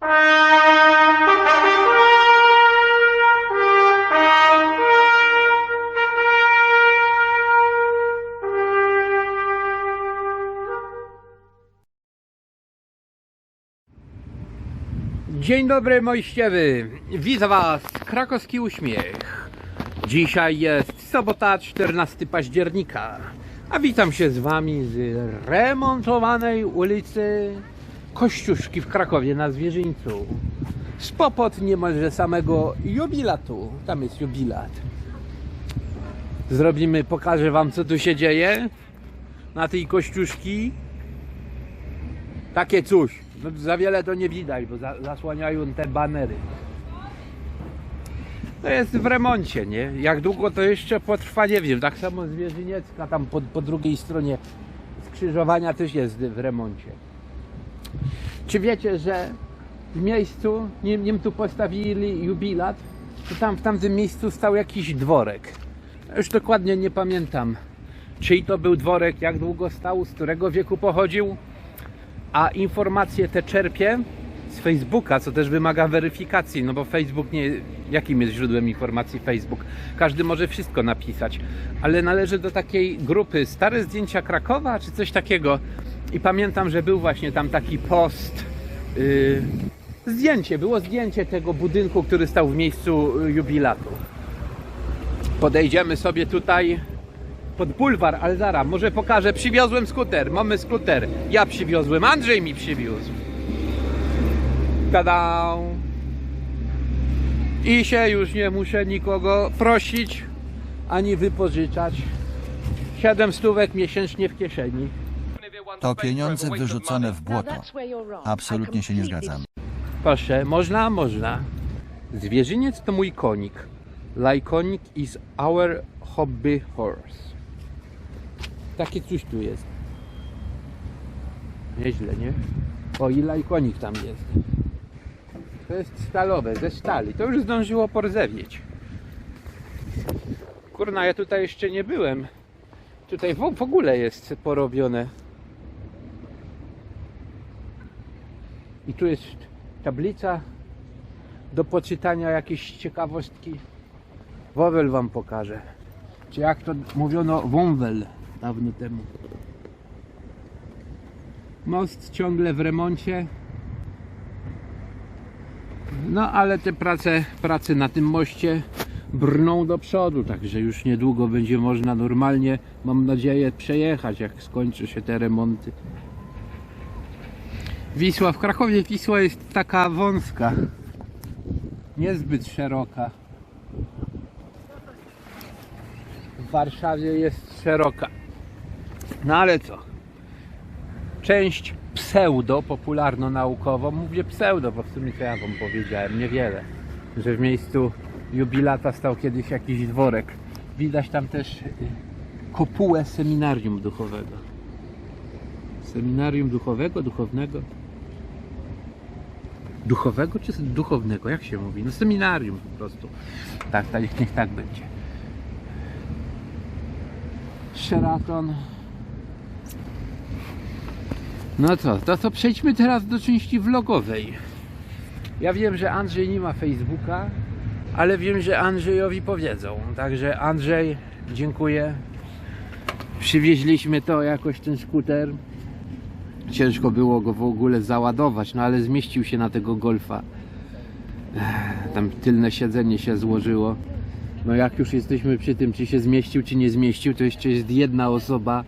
Dzień dobry moiściewy, widzę was, krakowski uśmiech. Dzisiaj jest sobota 14 października, a witam się z wami z remontowanej ulicy Kościuszki w Krakowie na Zwierzyńcu. Spopod niemalże samego jubilatu, tam jest jubilat. Zrobimy, pokażę wam co tu się dzieje na tej Kościuszki. Takie coś. No, za wiele to nie widać, bo za, zasłaniają te banery. To jest w remoncie, nie? Jak długo to jeszcze potrwa, nie wiem. Tak samo Zwierzyniecka, tam po, po drugiej stronie skrzyżowania też jest w remoncie. Czy wiecie, że w miejscu, nim, nim tu postawili jubilat, to tam w tamtym miejscu stał jakiś dworek. Już dokładnie nie pamiętam, czyj to był dworek, jak długo stał, z którego wieku pochodził a informacje te czerpię z Facebooka, co też wymaga weryfikacji, no bo Facebook nie, jakim jest źródłem informacji Facebook? Każdy może wszystko napisać, ale należy do takiej grupy stare zdjęcia Krakowa, czy coś takiego i pamiętam, że był właśnie tam taki post, yy, zdjęcie, było zdjęcie tego budynku, który stał w miejscu y, jubilatu. Podejdziemy sobie tutaj pod bulwar, ale zaraz, może pokażę, przywiozłem skuter, mamy skuter. Ja przywiozłem, Andrzej mi przywiózł. Tada! I się już nie muszę nikogo prosić, ani wypożyczać. 7 stówek miesięcznie w kieszeni. To pieniądze wyrzucone w błoto. Absolutnie się nie zgadzam. Proszę, można? Można. Zwierzyniec to mój konik. Lajkonik is our hobby horse. Takie coś tu jest. Nieźle, nie? O, i lajkonik tam jest. To jest stalowe, ze stali. To już zdążyło porzewieć. Kurna, ja tutaj jeszcze nie byłem. Tutaj w, w ogóle jest porobione. I tu jest tablica do poczytania jakieś ciekawostki. Wowel wam pokażę. Czy jak to mówiono, wąwel dawno temu. Most ciągle w remoncie. No ale te prace, prace na tym moście brną do przodu, także już niedługo będzie można normalnie, mam nadzieję, przejechać, jak skończy się te remonty. Wisła w Krakowie Wisła jest taka wąska, niezbyt szeroka. W Warszawie jest szeroka. No ale co? Część pseudo, popularno-naukowo, mówię pseudo, bo w sumie to ja wam powiedziałem, niewiele, że w miejscu jubilata stał kiedyś jakiś dworek. Widać tam też y, kopułę seminarium duchowego. Seminarium duchowego, duchownego. Duchowego czy duchownego? Jak się mówi? No seminarium po prostu. Tak, tak niech tak będzie. Sheraton. No co, to, to przejdźmy teraz do części vlogowej. Ja wiem, że Andrzej nie ma Facebooka, ale wiem, że Andrzejowi powiedzą. Także Andrzej, dziękuję. Przywieźliśmy to jakoś ten skuter. Ciężko było go w ogóle załadować, no ale zmieścił się na tego golfa. Tam tylne siedzenie się złożyło. No jak już jesteśmy przy tym, czy się zmieścił, czy nie zmieścił, to jeszcze jest jedna osoba,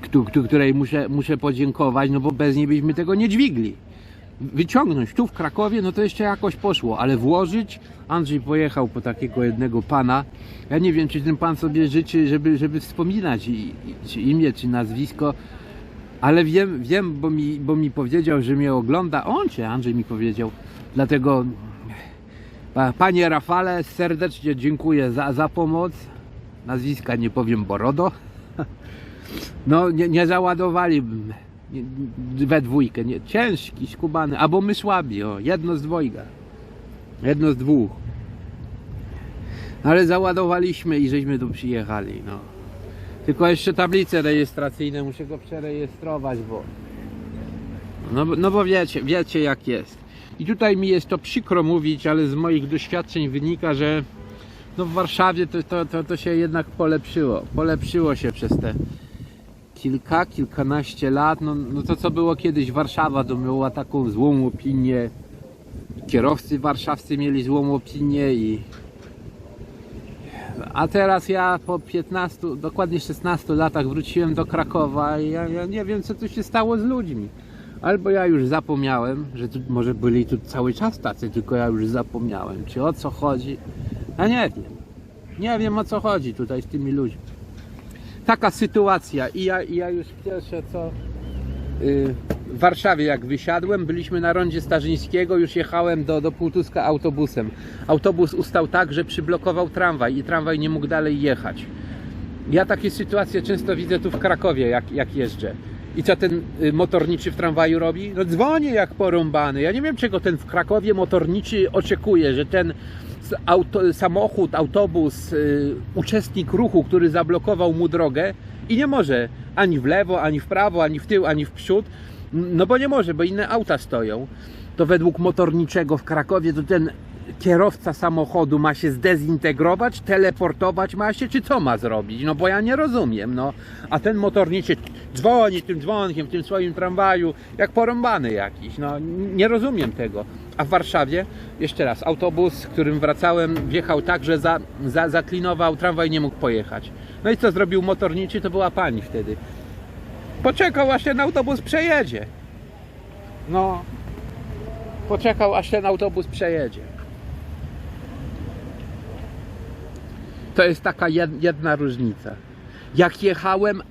któ- któ- której muszę, muszę podziękować, no bo bez niej byśmy tego nie dźwigli. Wyciągnąć tu w Krakowie, no to jeszcze jakoś poszło, ale włożyć, Andrzej pojechał po takiego jednego pana. Ja nie wiem, czy ten pan sobie życzy, żeby, żeby wspominać i, i, czy imię, czy nazwisko, ale wiem, wiem bo, mi, bo mi powiedział, że mnie ogląda. On czy Andrzej mi powiedział. Dlatego, pa- panie Rafale, serdecznie dziękuję za, za pomoc. Nazwiska nie powiem, Borodo. No, nie, nie załadowali we dwójkę. Nie, ciężki, skubany, albo my słabi. O, jedno z dwojga. Jedno z dwóch. Ale załadowaliśmy i żeśmy tu przyjechali. No. Tylko jeszcze tablice rejestracyjne muszę go przerejestrować, bo. No, no bo wiecie, wiecie jak jest. I tutaj mi jest to przykro mówić, ale z moich doświadczeń wynika, że no w Warszawie to, to, to, to się jednak polepszyło. Polepszyło się przez te kilka, kilkanaście lat. No, no to co było kiedyś, Warszawa to miała taką złą opinię. Kierowcy warszawscy mieli złą opinię i a teraz ja po 15, dokładnie 16 latach wróciłem do Krakowa i ja, ja nie wiem co tu się stało z ludźmi. Albo ja już zapomniałem, że tu może byli tu cały czas tacy, tylko ja już zapomniałem. Czy o co chodzi? A nie wiem. Nie wiem o co chodzi tutaj z tymi ludźmi. Taka sytuacja i ja, i ja już pierwsze co w Warszawie jak wysiadłem, byliśmy na rondzie Starzyńskiego, już jechałem do, do Półtuska autobusem. Autobus ustał tak, że przyblokował tramwaj i tramwaj nie mógł dalej jechać. Ja takie sytuacje często widzę tu w Krakowie, jak, jak jeżdżę. I co ten y, motorniczy w tramwaju robi? No dzwoni jak porąbany. Ja nie wiem, czego ten w Krakowie motorniczy oczekuje, że ten auto, samochód, autobus, y, uczestnik ruchu, który zablokował mu drogę i nie może ani w lewo, ani w prawo, ani w tył, ani w przód, no bo nie może, bo inne auta stoją. To według motorniczego w Krakowie to ten kierowca samochodu ma się zdezintegrować, teleportować ma się, czy co ma zrobić? No bo ja nie rozumiem, no. A ten motorniczy dzwoni tym dzwonkiem w tym swoim tramwaju, jak porąbany jakiś, no. Nie rozumiem tego. A w Warszawie, jeszcze raz, autobus, którym wracałem, wjechał tak, że za, za, zaklinował, tramwaj nie mógł pojechać. No i co zrobił motorniczy? To była pani wtedy. Poczekał, aż ten autobus przejedzie. No, poczekał, aż ten autobus przejedzie. To jest taka jed- jedna różnica. Jak jechałem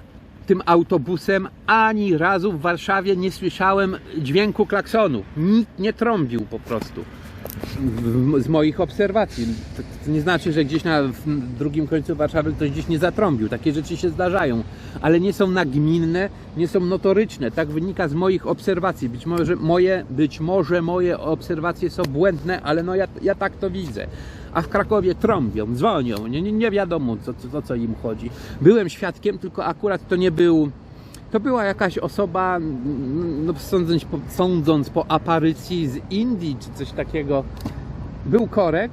tym autobusem, ani razu w Warszawie nie słyszałem dźwięku klaksonu. Nikt nie trąbił po prostu. Z moich obserwacji. To nie znaczy, że gdzieś na drugim końcu Warszawy ktoś gdzieś nie zatrąbił. Takie rzeczy się zdarzają, ale nie są nagminne, nie są notoryczne. Tak wynika z moich obserwacji. Być może moje, być może moje obserwacje są błędne, ale no ja, ja tak to widzę. A w Krakowie trąbią, dzwonią, nie, nie, nie wiadomo co, co, co im chodzi. Byłem świadkiem, tylko akurat to nie był to była jakaś osoba, no, sądząc, po, sądząc po aparycji z Indii czy coś takiego. Był korek,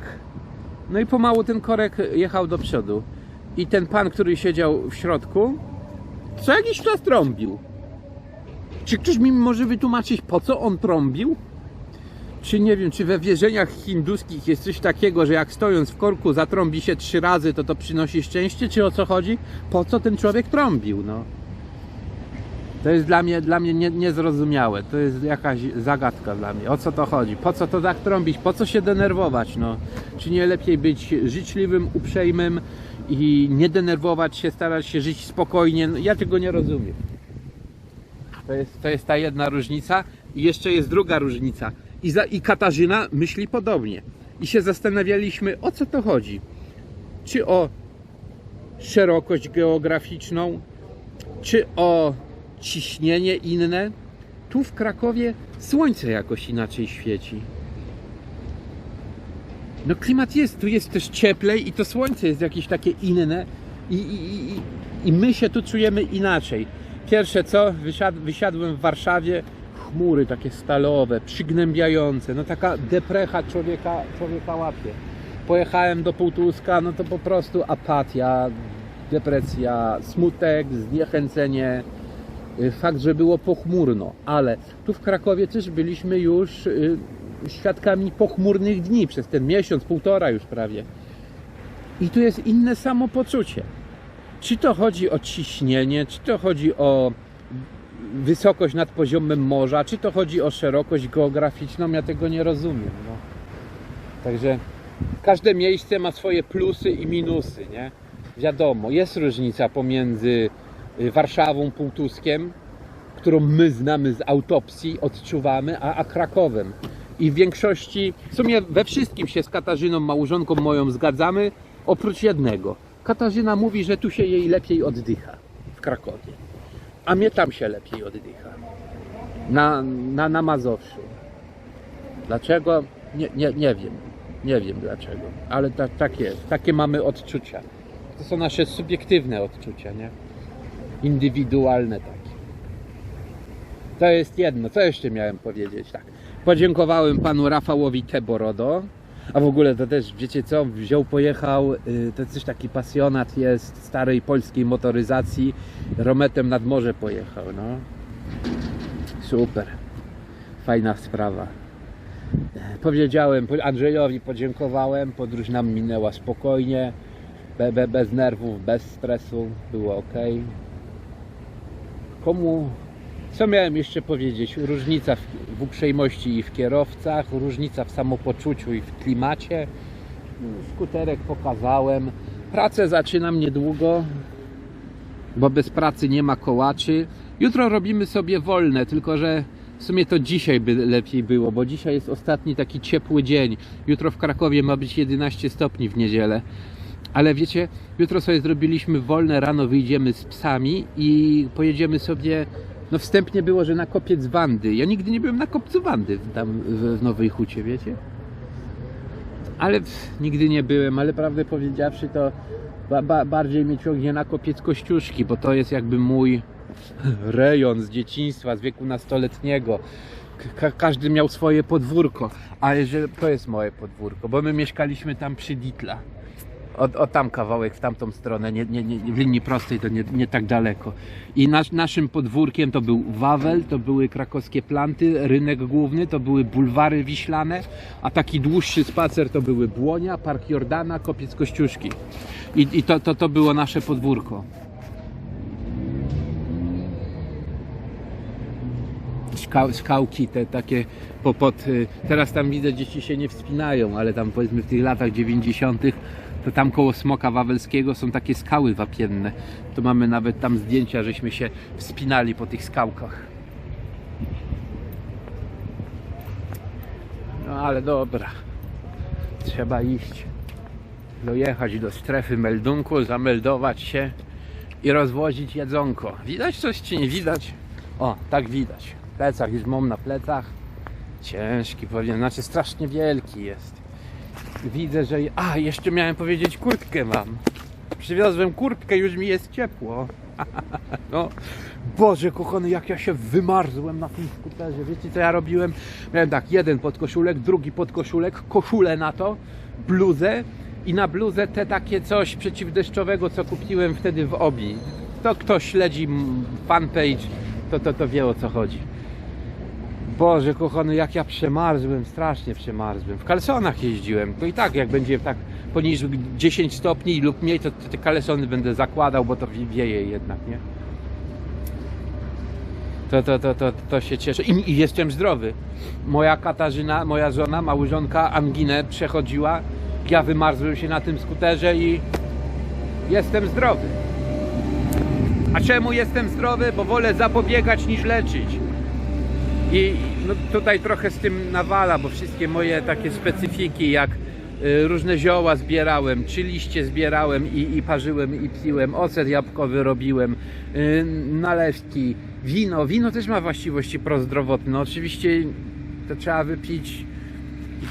no i pomału ten korek jechał do przodu. I ten pan, który siedział w środku, co jakiś czas trąbił. Czy ktoś mi może wytłumaczyć, po co on trąbił? Czy nie wiem, czy we wierzeniach hinduskich jest coś takiego, że jak stojąc w korku zatrąbi się trzy razy, to to przynosi szczęście, czy o co chodzi? Po co ten człowiek trąbił, no? To jest dla mnie, dla mnie nie, niezrozumiałe. To jest jakaś zagadka dla mnie. O co to chodzi? Po co to tak trąbić? Po co się denerwować? No? Czy nie lepiej być życzliwym, uprzejmym i nie denerwować się, starać się żyć spokojnie? No, ja tego nie rozumiem. To jest, to jest ta jedna różnica. I jeszcze jest druga różnica. I, za, I Katarzyna myśli podobnie. I się zastanawialiśmy, o co to chodzi. Czy o szerokość geograficzną, czy o ciśnienie inne. Tu w Krakowie słońce jakoś inaczej świeci. No klimat jest, tu jest też cieplej i to słońce jest jakieś takie inne i, i, i, i my się tu czujemy inaczej. Pierwsze co, wysiad, wysiadłem w Warszawie, chmury takie stalowe, przygnębiające, no taka deprecha człowieka, człowieka łapie. Pojechałem do Półtuska, no to po prostu apatia, depresja, smutek, zniechęcenie, fakt, że było pochmurno, ale tu w Krakowie też byliśmy już y, świadkami pochmurnych dni przez ten miesiąc, półtora już prawie. I tu jest inne samopoczucie. Czy to chodzi o ciśnienie, czy to chodzi o wysokość nad poziomem morza, czy to chodzi o szerokość geograficzną, ja tego nie rozumiem. No. Także każde miejsce ma swoje plusy i minusy, nie? Wiadomo, jest różnica pomiędzy y, Warszawą, Półtuskiem, którą my znamy z autopsji, odczuwamy, a, a Krakowem. I w większości, w sumie we wszystkim się z Katarzyną, małżonką moją zgadzamy, oprócz jednego. Katarzyna mówi, że tu się jej lepiej oddycha w Krakowie, a mnie tam się lepiej oddycha. Na, na, na Mazowszu. Dlaczego? Nie, nie, nie wiem. Nie wiem dlaczego, ale ta, tak jest. Takie mamy odczucia. To są nasze subiektywne odczucia, nie? Indywidualne takie. To jest jedno. Co jeszcze miałem powiedzieć? Tak. Podziękowałem panu Rafałowi Teborodo. A w ogóle to też, wiecie co, wziął, pojechał, y, to coś taki pasjonat jest starej polskiej motoryzacji, Rometem nad morze pojechał, no. Super. Fajna sprawa. Powiedziałem Andrzejowi, podziękowałem, podróż nam minęła spokojnie, be, be, bez nerwów, bez stresu, było ok. Komu, co miałem jeszcze powiedzieć? Różnica w, uprzejmości i w kierowcach, różnica w samopoczuciu i w klimacie. Skuterek pokazałem. Pracę zaczynam niedługo, bo bez pracy nie ma kołaczy. Jutro robimy sobie wolne, tylko że w sumie to dzisiaj by lepiej było, bo dzisiaj jest ostatni taki ciepły dzień. Jutro w Krakowie ma być 11 stopni w niedzielę. Ale wiecie, jutro sobie zrobiliśmy wolne, rano wyjdziemy z psami i pojedziemy sobie, no wstępnie było, że na kopiec Wandy. Ja nigdy nie byłem na kopcu Wandy tam w, Nowej Hucie, wiecie? Ale pff, nigdy nie byłem, ale prawdę powiedziawszy to ba, ba, bardziej mnie ciągnie na kopiec Kościuszki, bo to jest jakby mój rejon z dzieciństwa, z wieku nastoletniego. Ka każdy miał swoje podwórko, ale że to jest moje podwórko, bo my mieszkaliśmy tam przy Ditla. O, o tam kawałek, w tamtą stronę, nie, nie, nie, w linii prostej to nie, nie tak daleko. I nasz, naszym podwórkiem to był Wawel, to były krakowskie planty, rynek główny, to były bulwary wiślane, a taki dłuższy spacer to były Błonia, Park Jordana, Kopiec Kościuszki. I, i to, to, to było nasze podwórko. Skał, skałki te takie po, pod, y, teraz tam widzę dzieci się nie wspinają, ale tam powiedzmy w tych latach 90 to tam koło Smoka Wawelskiego są takie skały wapienne. To mamy nawet tam zdjęcia, żeśmy się wspinali po tych skałkach. No ale dobra. Trzeba iść. Dojechać do strefy meldunku, zameldować się i rozwozić jedzonko. Widać coś czy nie widać? O, tak widać. Plecak już mam na plecach. Ciężki powiem, znaczy strasznie wielki jest. Widzę, że. A, jeszcze miałem powiedzieć, kurtkę mam. Przywiozłem kurtkę, już mi jest ciepło. No, Boże kochany, jak ja się wymarzłem na tym skuterze. Wiecie co ja robiłem? Miałem tak, jeden podkoszulek, drugi podkoszulek, koszulę na to, bluzę i na bluzę te takie coś przeciwdeszczowego, co kupiłem wtedy w Obi. To kto śledzi fanpage, to, to, to wie o co chodzi. Boże kochany, jak ja przemarzłem, strasznie przemarzłem. W kalesonach jeździłem, to i tak jak będzie tak poniżej 10 stopni lub mniej, to te kalesony będę zakładał, bo to wieje jednak, nie? To, to, to, to, to się cieszę. I, I jestem zdrowy. Moja Katarzyna, moja żona, małżonka anginę przechodziła. Ja wymarzłem się na tym skuterze i jestem zdrowy. A czemu jestem zdrowy? Bo wolę zapobiegać niż leczyć. I no, tutaj trochę z tym nawala, bo wszystkie moje takie specyfiki, jak y, różne zioła zbierałem, czy liście zbierałem i, i parzyłem i piłem, ocet jabłkowy robiłem, y, nalewki, wino. Wino też ma właściwości prozdrowotne. No, oczywiście to trzeba wypić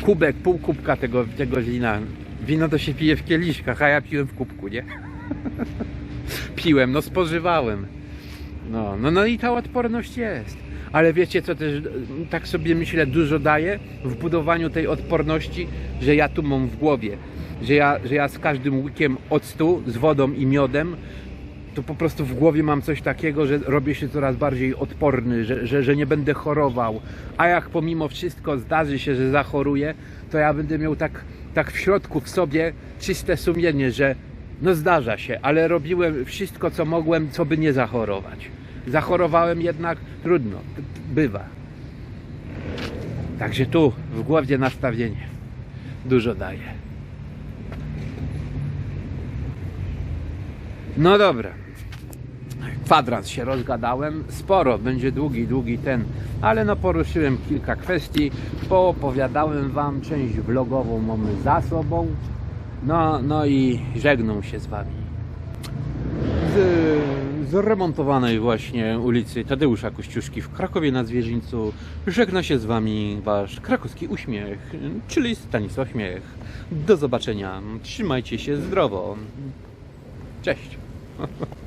kubek, pół kubka tego, tego wina. Wino to się pije w kieliszkach, a ja piłem w kubku, nie? Piłem, no spożywałem. No, no, no i ta odporność jest. Ale wiecie co też tak sobie myślę dużo daje w budowaniu tej odporności, że ja tu mam w głowie, że ja, że ja z każdym łykiem octu z wodą i miodem to po prostu w głowie mam coś takiego, że robię się coraz bardziej odporny, że, że, że nie będę chorował. A jak pomimo wszystko zdarzy się, że zachoruję, to ja będę miał tak, tak w środku w sobie czyste sumienie, że no zdarza się, ale robiłem wszystko, co mogłem, co by nie zachorować. Zachorowałem jednak, trudno, bywa. Także tu w głowie nastawienie dużo daje. No dobra. Kwadrans się rozgadałem. Sporo, będzie długi, długi ten, ale no poruszyłem kilka kwestii. Poopowiadałem Wam, część vlogową mamy za sobą. No, no i żegnam się z Wami. Z zremontowanej właśnie ulicy Tadeusza Kościuszki w Krakowie na Zwierzyńcu żegna się z Wami Wasz krakowski uśmiech, czyli Stanisław Śmiech. Do zobaczenia. Trzymajcie się zdrowo. Cześć.